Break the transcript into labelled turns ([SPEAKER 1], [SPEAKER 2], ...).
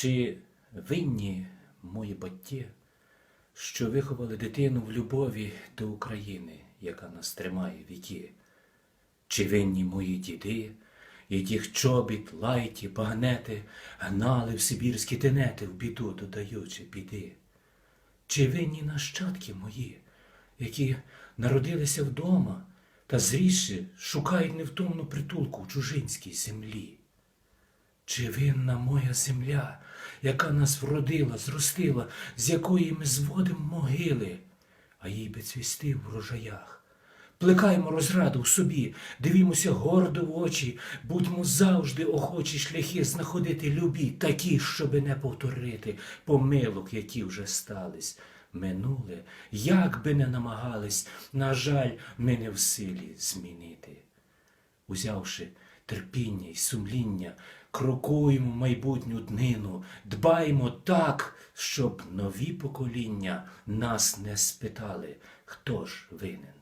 [SPEAKER 1] Чи винні мої батьки, що виховали дитину в любові до України, яка нас тримає віки? Чи винні мої діди, яких чобіт, лайті, багнети гнали в сибірські тенети в біду, додаючи біди? Чи винні нащадки мої, які народилися вдома та зрісши шукають невтомну притулку в чужинській землі? Чи винна моя земля, яка нас вродила, зростила, з якої ми зводимо могили, а їй би цвісти в врожаях? Плекаймо розраду в собі, дивімося гордо в очі, будьмо завжди охочі шляхи знаходити любі, такі, щоби не повторити помилок, які вже стались. Минуле, як би не намагались, на жаль, ми не в силі змінити узявши терпіння й сумління, крокуємо майбутню днину, дбаймо так, щоб нові покоління нас не спитали, хто ж винен.